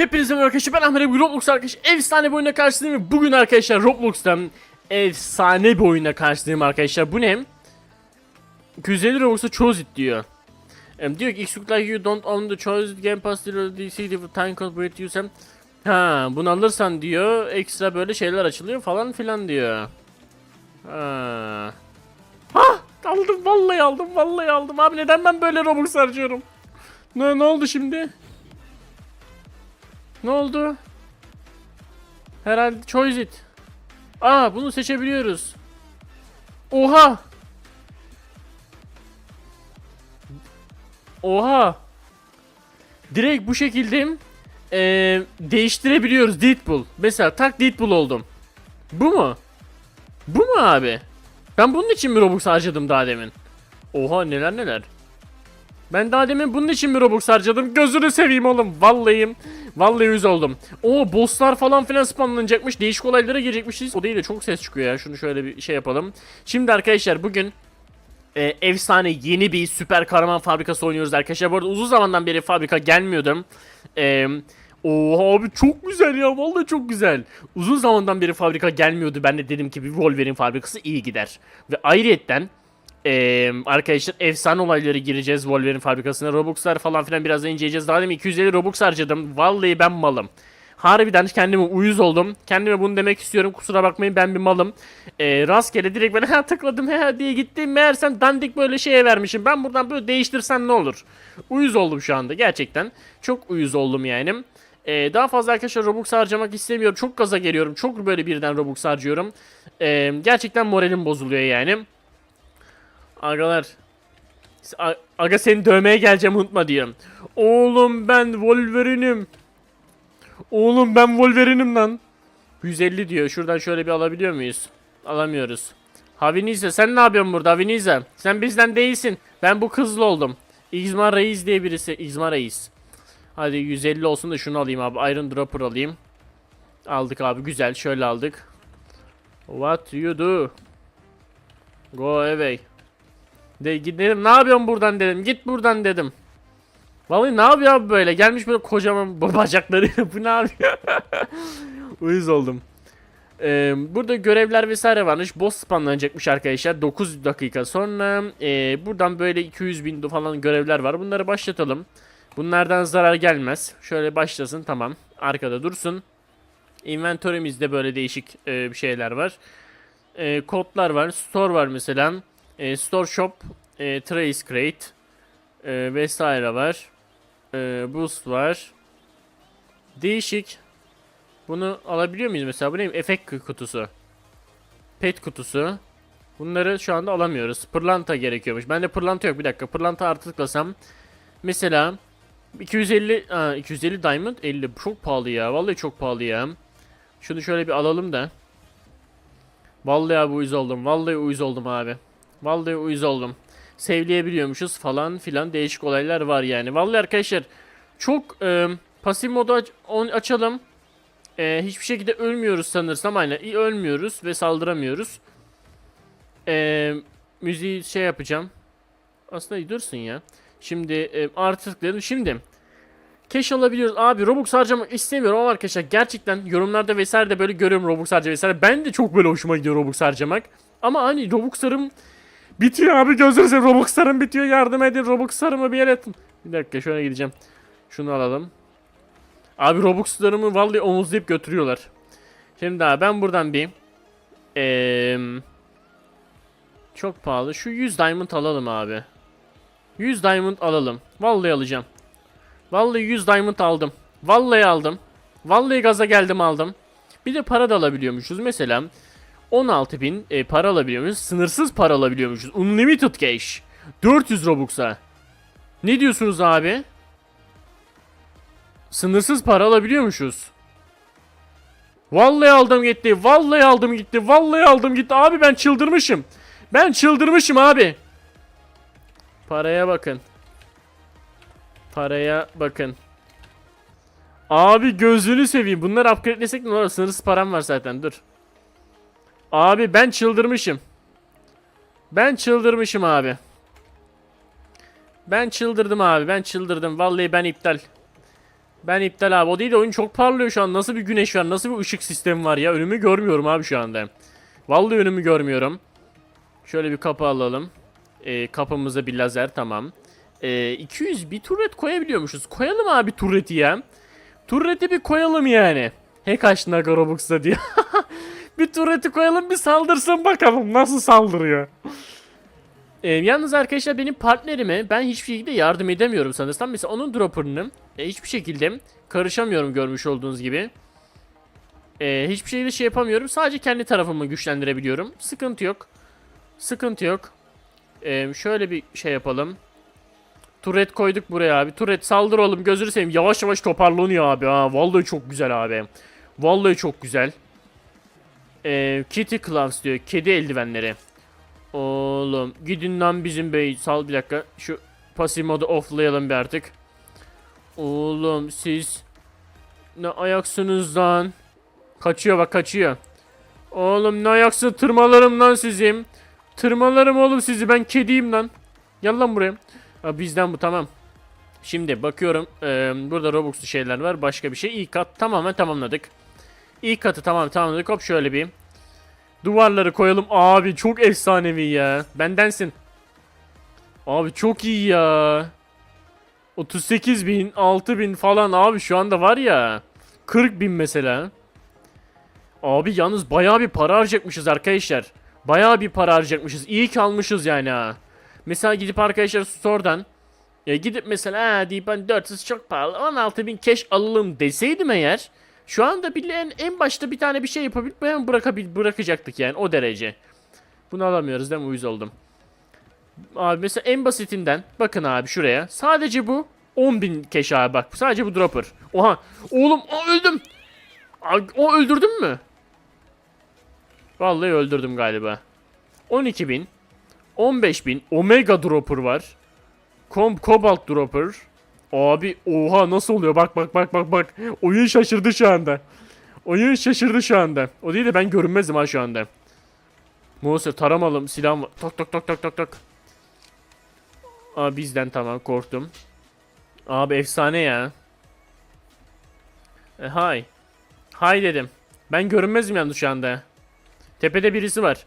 Hepinize merhaba arkadaşlar ben Ahmet Ebu Roblox arkadaş efsane bir oyuna karşınızdayım bugün arkadaşlar Roblox'tan efsane bir oyuna karşınızdayım arkadaşlar. Bu ne? 250 Robux'a chose it diyor. Em, Diyor ki X like you don't own the choice game pass the time you sen Ha bunu alırsan diyor ekstra böyle şeyler açılıyor falan filan diyor. Ha. Hah aldım vallahi aldım vallahi aldım. Abi neden ben böyle Robux harcıyorum? Ne, ne oldu şimdi? Ne oldu? Herhalde choose it. Aa bunu seçebiliyoruz. Oha. Oha. Direkt bu şekilde eee, değiştirebiliyoruz Deadpool. Mesela tak Deadpool oldum. Bu mu? Bu mu abi? Ben bunun için mi Robux harcadım daha demin? Oha neler neler. Ben daha demin bunun için mi Robux harcadım? Gözünü seveyim oğlum. Vallahi vallahi yüz oldum. O bosslar falan filan spamlanacakmış. Değişik olaylara girecekmişiz. O değil de çok ses çıkıyor ya. Şunu şöyle bir şey yapalım. Şimdi arkadaşlar bugün e, efsane yeni bir süper kahraman fabrikası oynuyoruz arkadaşlar. Bu arada uzun zamandan beri fabrika gelmiyordum. Eee Oha abi çok güzel ya vallahi çok güzel. Uzun zamandan beri fabrika gelmiyordu. Ben de dedim ki bir Wolverine fabrikası iyi gider. Ve ayrıyetten ee, arkadaşlar efsane olayları gireceğiz Wolverine fabrikasına. Robux'lar falan filan biraz da inceleyeceğiz. Daha demin 250 Robux harcadım. Vallahi ben malım. Harbiden kendime uyuz oldum. Kendime bunu demek istiyorum. Kusura bakmayın ben bir malım. Ee, rastgele direkt böyle ha tıkladım ha diye gittim. Meğersem dandik böyle şeye vermişim. Ben buradan böyle değiştirsem ne olur? Uyuz oldum şu anda gerçekten. Çok uyuz oldum yani. Ee, daha fazla arkadaşlar Robux harcamak istemiyorum. Çok gaza geliyorum. Çok böyle birden Robux harcıyorum. Ee, gerçekten moralim bozuluyor yani. Agalar. Aga seni dövmeye geleceğim unutma diyorum. Oğlum ben Wolverine'im. Oğlum ben Wolverine'im lan. 150 diyor. Şuradan şöyle bir alabiliyor muyuz? Alamıyoruz. Havinize sen ne yapıyorsun burada Havinize? Sen bizden değilsin. Ben bu kızlı oldum. İzmar Reis diye birisi. İzmar Reis. Hadi 150 olsun da şunu alayım abi. Iron Dropper alayım. Aldık abi güzel. Şöyle aldık. What you do? Go away. De gidelim ne yapıyorsun buradan dedim. Git buradan dedim. Vallahi ne yapıyor abi böyle? Gelmiş böyle kocaman ba- bacaklarıyla bu ne yapıyor? Uyuz oldum. Ee, burada görevler vesaire varmış. Boss spamlanacakmış arkadaşlar. 9 dakika sonra. ee, buradan böyle 200 bin falan görevler var. Bunları başlatalım. Bunlardan zarar gelmez. Şöyle başlasın tamam. Arkada dursun. Inventörümüzde böyle değişik bir şeyler var. Ee, kodlar var. Store var mesela. Ee, store shop. ee, trace crate. ee, vesaire var. Ee, boost var. Değişik. Bunu alabiliyor muyuz mesela? Bu ne? Efekt kutusu. Pet kutusu. Bunları şu anda alamıyoruz. Pırlanta gerekiyormuş. Bende pırlanta yok. Bir dakika. Pırlanta artı tıklasam. Mesela 250 aa, 250 diamond 50 çok pahalı ya. Vallahi çok pahalı ya. Şunu şöyle bir alalım da. Vallahi abi uyuz oldum. Vallahi uyuz oldum abi. Vallahi uyuz oldum. Sevleyebiliyormuşuz falan filan değişik olaylar var yani. Vallahi arkadaşlar çok e, pasif modu aç- açalım. E, hiçbir şekilde ölmüyoruz sanırsam aynen. İyi ölmüyoruz ve saldıramıyoruz. E, müziği şey yapacağım. Aslında dursun ya. Şimdi e, artı tıklayalım. Şimdi Cash alabiliyoruz. Abi Robux harcamak istemiyorum ama arkadaşlar gerçekten yorumlarda vesaire de böyle görüyorum Robux harcamayı vesaire. Ben de çok böyle hoşuma gidiyor Robux harcamak. Ama hani Robux'larım bitiyor abi gözünüzü seveyim. Robux'larım bitiyor yardım edin Robux'larımı bir yere atın. Bir dakika şöyle gideceğim. Şunu alalım. Abi Robux'larımı vallahi omuzlayıp götürüyorlar. Şimdi abi ben buradan bir eee çok pahalı. Şu 100 diamond alalım abi. 100 diamond alalım. Vallahi alacağım. Vallahi 100 diamond aldım. Vallahi aldım. Vallahi gaza geldim aldım. Bir de para da alabiliyormuşuz. Mesela 16.000 e, para alabiliyormuşuz. Sınırsız para alabiliyormuşuz. Unlimited cash. 400 Robux'a. Ne diyorsunuz abi? Sınırsız para alabiliyormuşuz. Vallahi aldım gitti. Vallahi aldım gitti. Vallahi aldım gitti. Abi ben çıldırmışım. Ben çıldırmışım abi. Paraya bakın. Paraya bakın. Abi gözünü seveyim. Bunları upgradelesek ne olur? Sınırsız param var zaten. Dur. Abi ben çıldırmışım. Ben çıldırmışım abi. Ben çıldırdım abi. Ben çıldırdım. Vallahi ben iptal. Ben iptal abi. O değil de oyun çok parlıyor şu an. Nasıl bir güneş var? Nasıl bir ışık sistemi var ya? Önümü görmüyorum abi şu anda. Vallahi önümü görmüyorum. Şöyle bir kapı alalım. Ee, kapımıza bir lazer tamam. Ee, 200 bir turret koyabiliyormuşuz. Koyalım abi turreti ya. Turreti bir koyalım yani. Aga Robux'ta diye. bir turreti koyalım bir saldırsın bakalım nasıl saldırıyor. Ee, yalnız arkadaşlar benim partnerime ben hiçbir şekilde yardım edemiyorum sanırsam. Mesela onun dropper'ını e, hiçbir şekilde karışamıyorum görmüş olduğunuz gibi. E, hiçbir şekilde şey yapamıyorum. Sadece kendi tarafımı güçlendirebiliyorum. Sıkıntı yok. Sıkıntı yok. E, şöyle bir şey yapalım. Turret koyduk buraya abi. Turret saldır oğlum gözünü seveyim. Yavaş yavaş toparlanıyor abi ha. Vallahi çok güzel abi. Vallahi çok güzel. E, kitty gloves diyor. Kedi eldivenleri. Oğlum gidin lan bizim bey. Sal bir dakika. Şu pasif modu offlayalım bir artık. Oğlum siz ne ayaksınız lan? Kaçıyor bak kaçıyor. Oğlum ne ayaksın tırmalarım lan sizim. Tırmalarım oğlum sizi ben kediyim lan. Gel lan buraya. Ha, bizden bu tamam. Şimdi bakıyorum eee, burada Robux'lu şeyler var başka bir şey. İlk kat tamamen tamamladık. İlk katı tamam tamamladık hop şöyle bir. Duvarları koyalım abi çok efsanevi ya. Bendensin. Abi çok iyi ya. 38 bin, 6 bin falan abi şu anda var ya. 40 bin mesela. Abi yalnız bayağı bir para harcayacakmışız arkadaşlar. Bayağı bir para harcayacakmışız. İyi ki almışız yani ha. Mesela gidip arkadaşlar store'dan ya gidip mesela ha deyip ben 400 çok pahalı 16 bin cash alalım deseydim eğer şu anda bile en, başta bir tane bir şey yapabilip ben bırakabil bırakacaktık yani o derece. Bunu alamıyoruz değil mi? Uyuz oldum. Abi mesela en basitinden bakın abi şuraya. Sadece bu 10.000 cash abi bak. Sadece bu dropper. Oha. Oğlum o öldüm. O öldürdün mü? Vallahi öldürdüm galiba. 12.000 15.000 Omega dropper var. Com Cobalt dropper. Abi oha nasıl oluyor? Bak bak bak bak bak. Oyun şaşırdı şu anda. Oyun şaşırdı şu anda. O değil de ben görünmezim ha şu anda. Mose taramalım silahım var. Tok tok tok tok tok tok. Aa bizden tamam korktum. Abi efsane ya. E, hay. Hay dedim. Ben görünmezim yalnız şu anda. Tepede birisi var.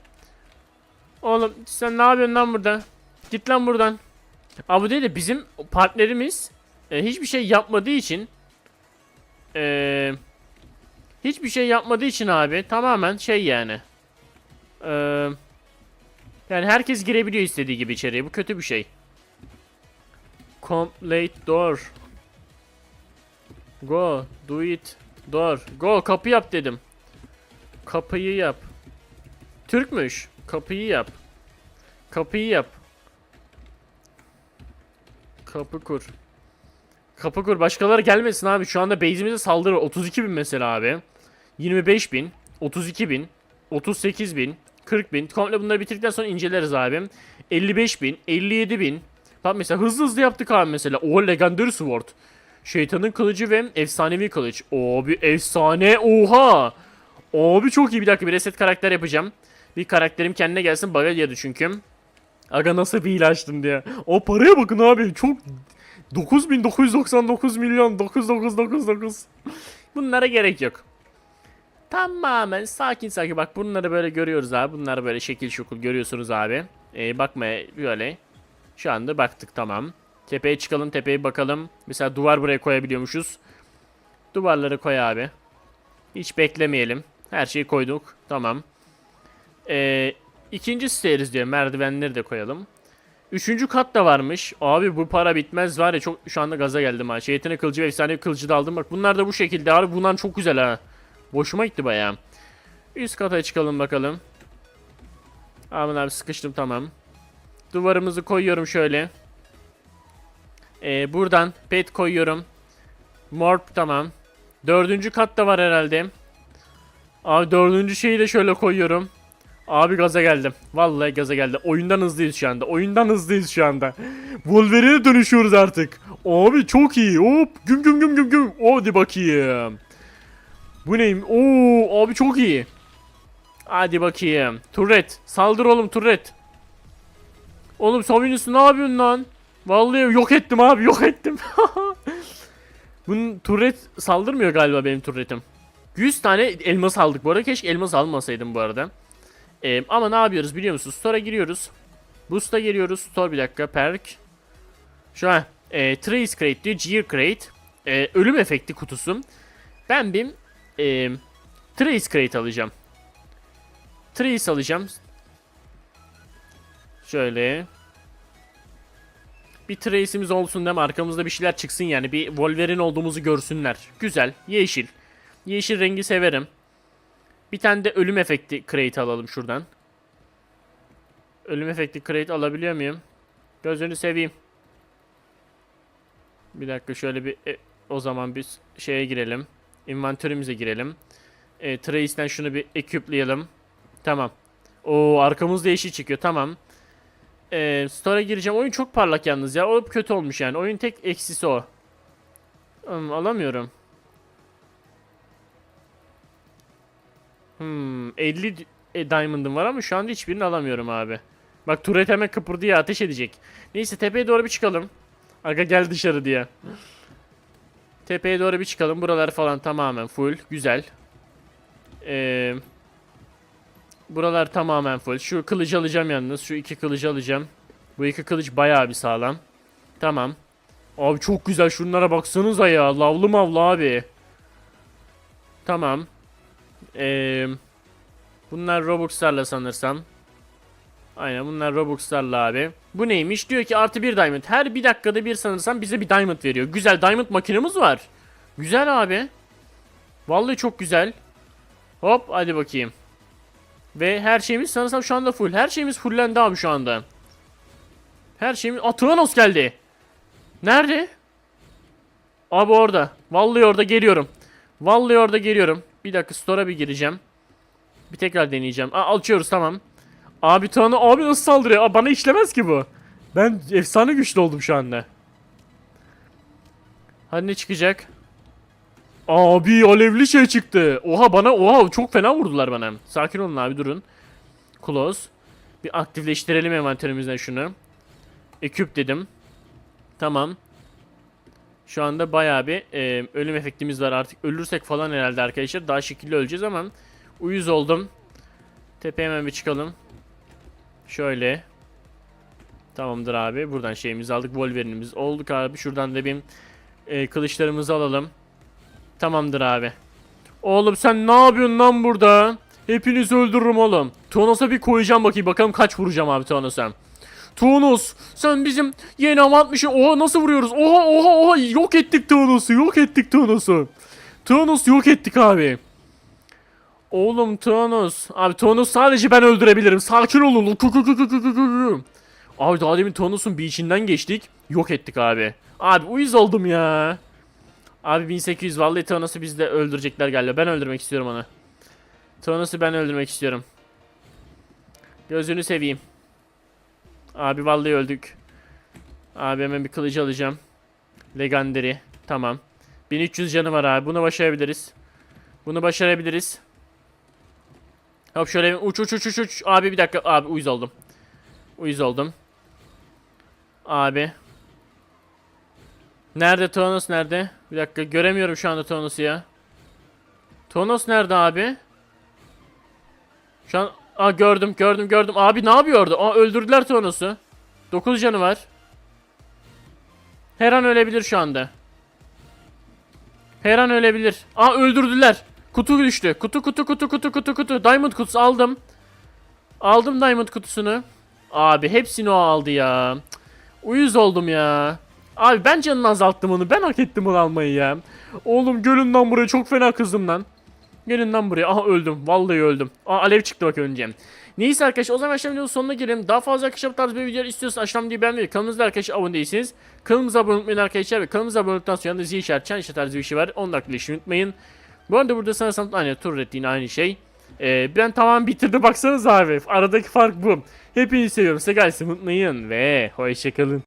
Oğlum sen ne yapıyorsun lan burada? Git lan buradan. Abi değil de bizim partnerimiz e, hiçbir şey yapmadığı için e, hiçbir şey yapmadığı için abi tamamen şey yani. E, yani herkes girebiliyor istediği gibi içeriye. Bu kötü bir şey. Complete door. Go. Do it. Door. Go. Kapı yap dedim. Kapıyı yap. Türkmüş. Kapıyı yap. Kapıyı yap. Kapı kur. Kapı kur. Başkaları gelmesin abi. Şu anda base'imize saldırı var. 32 bin mesela abi. 25 bin. 32 bin. 38 bin. 40 bin. Komple bunları bitirdikten sonra inceleriz abi. 55 bin. 57 bin. Tamam mesela hızlı hızlı yaptık abi mesela. O Legendary Sword. Şeytanın kılıcı ve efsanevi kılıç. Abi efsane. Oha. Abi çok iyi. Bir dakika bir reset karakter yapacağım. Bir karakterim kendine gelsin. Baga girdi çünkü. Aga nasıl bir ilaçtım diye. O paraya bakın abi. Çok 9999 milyon 9999. Bunlara gerek yok. Tamamen sakin sakin. Bak bunları böyle görüyoruz abi. Bunları böyle şekil şukul görüyorsunuz abi. Ee, bakmaya böyle. Şu anda baktık tamam. Tepeye çıkalım tepeye bakalım. Mesela duvar buraya koyabiliyormuşuz. Duvarları koy abi. Hiç beklemeyelim. Her şeyi koyduk. Tamam. Ee, ikinci stairs diyor. Merdivenleri de koyalım. Üçüncü kat da varmış. Abi bu para bitmez var ya çok şu anda gaza geldim ha. Şeytanı kılıcı ve efsane kılıcı da aldım. Bak bunlar da bu şekilde abi. Bunlar çok güzel ha. Boşuma gitti bayağı. Üst kata çıkalım bakalım. Aman abi sıkıştım tamam. Duvarımızı koyuyorum şöyle. Ee, buradan pet koyuyorum. Morp tamam. Dördüncü kat da var herhalde. Abi dördüncü şeyi de şöyle koyuyorum. Abi gaza geldim. Vallahi gaza geldim. Oyundan hızlıyız şu anda. Oyundan hızlıyız şu anda. Wolverine'e dönüşüyoruz artık. Abi çok iyi. Hop güm güm güm güm güm. Hadi bakayım. Bu neyim? Oo abi çok iyi. Hadi bakayım. Turret. Saldır oğlum turret. Oğlum Savinus ne yapıyorsun lan? Vallahi yok ettim abi yok ettim. Bunun turret saldırmıyor galiba benim turretim. 100 tane elmas aldık bu arada. Keşke elmas almasaydım bu arada. Ee, ama ne yapıyoruz biliyor musunuz? Store'a giriyoruz. Boost'a giriyoruz. Store bir dakika. Perk. Şu an e, Trace Crate diyor. Gear Crate. E, ölüm efekti kutusu. Ben bir e, Trace Crate alacağım. Trace alacağım. Şöyle. Bir Trace'imiz olsun değil mi? Arkamızda bir şeyler çıksın yani. Bir Wolverine olduğumuzu görsünler. Güzel. Yeşil. Yeşil rengi severim. Bir tane de ölüm efekti crate alalım şuradan. Ölüm efekti crate alabiliyor muyum? Gözünü seveyim. Bir dakika şöyle bir e, o zaman biz şeye girelim. Inventörümüze girelim. E, Trace'den şunu bir ekipleyelim. Tamam. O arkamızda yeşil çıkıyor. Tamam. E, Store'a gireceğim. Oyun çok parlak yalnız ya. O kötü olmuş yani. Oyun tek eksisi o. Hmm, alamıyorum. Hmm, 50 d- e, diamond'ım var ama şu anda hiçbirini alamıyorum abi. Bak turret hemen kıpırdıyor ateş edecek. Neyse tepeye doğru bir çıkalım. Aga gel dışarı diye. Tepeye doğru bir çıkalım. Buralar falan tamamen full. Güzel. Ee, buralar tamamen full. Şu kılıcı alacağım yalnız. Şu iki kılıcı alacağım. Bu iki kılıç bayağı bir sağlam. Tamam. Abi çok güzel. Şunlara baksanıza ya. Lavlı mavlı abi. Tamam. Ee, bunlar Robux'larla sanırsam. Aynen bunlar Robux'larla abi. Bu neymiş? Diyor ki artı bir diamond. Her bir dakikada bir sanırsam bize bir diamond veriyor. Güzel diamond makinemiz var. Güzel abi. Vallahi çok güzel. Hop hadi bakayım. Ve her şeyimiz sanırsam şu anda full. Her şeyimiz fullendi abi şu anda. Her şeyimiz... Aa geldi. Nerede? Abi orada. Vallahi orada geliyorum. Vallahi orada geliyorum. Bir dakika store'a bir gireceğim. Bir tekrar deneyeceğim. Aa, açıyoruz tamam. Abi Thanos abi nasıl saldırıyor? Aa, bana işlemez ki bu. Ben efsane güçlü oldum şu anda. Hadi ne çıkacak? Abi alevli şey çıktı. Oha bana oha çok fena vurdular bana. Sakin olun abi durun. Close. Bir aktifleştirelim envanterimizden şunu. Eküp dedim. Tamam. Şu anda bayağı bir e, ölüm efektimiz var artık. Ölürsek falan herhalde arkadaşlar. Daha şekilli öleceğiz ama uyuz oldum. Tepeye hemen bir çıkalım. Şöyle. Tamamdır abi. Buradan şeyimizi aldık. Wolverine'imiz olduk abi. Şuradan da bir e, kılıçlarımızı alalım. Tamamdır abi. Oğlum sen ne yapıyorsun lan burada? Hepinizi öldürürüm oğlum. Tonos'a bir koyacağım bakayım. Bakalım kaç vuracağım abi Tonos'a. Tonos sen bizim yeni ama atmışsın. Oha nasıl vuruyoruz? Oha oha oha yok ettik Tonos'u. Yok ettik Tonos'u. Tonos yok ettik abi. Oğlum Tonos. Abi Tonos sadece ben öldürebilirim. Sakin olun. Abi daha demin Tonos'un bir içinden geçtik. Yok ettik abi. Abi uyuz oldum ya. Abi 1800 vallahi Tonos'u biz de öldürecekler galiba. Ben öldürmek istiyorum onu. Tonos'u ben öldürmek istiyorum. Gözünü seveyim. Abi vallahi öldük. Abi hemen bir kılıcı alacağım. Legendary. Tamam. 1300 canı var abi. Bunu başarabiliriz. Bunu başarabiliriz. Hop şöyle uç uç uç uç uç. Abi bir dakika. Abi uyuz oldum. Uyuz oldum. Abi. Nerede Tonos nerede? Bir dakika göremiyorum şu anda Tonos'u ya. Tonos nerede abi? Şu an Aa gördüm gördüm gördüm. Abi ne yapıyordu? Aa öldürdüler Tonos'u. 9 canı var. Her an ölebilir şu anda. Her an ölebilir. Aa öldürdüler. Kutu düştü. Kutu kutu kutu kutu kutu kutu. Diamond kutusu aldım. Aldım Diamond kutusunu. Abi hepsini o aldı ya. Uyuz oldum ya. Abi ben canını azalttım onu. Ben hak ettim onu almayı ya. Oğlum gelin lan buraya çok fena kızdım lan. Gelin lan buraya. Aha öldüm. Vallahi öldüm. Aa alev çıktı bak önce. Neyse arkadaşlar o zaman aşağı videonun sonuna gelelim. Daha fazla arkadaşlar bu tarz bir videolar istiyorsanız aşağıdan diye beğenmeyi. Kanalımıza arkadaşlar abone değilsiniz. Kanalımıza abone olmayı arkadaşlar ve kanalımıza abone olduktan sonra da zil işaret, çan işaret tarzı bir şey var. Onu da aktifleşmeyi unutmayın. Bu arada burada sanırsam aynı turret yine aynı şey. Ee, ben tamam bitirdim baksanız abi. Aradaki fark bu. Hepinizi seviyorum. Size gelsin unutmayın ve hoşçakalın.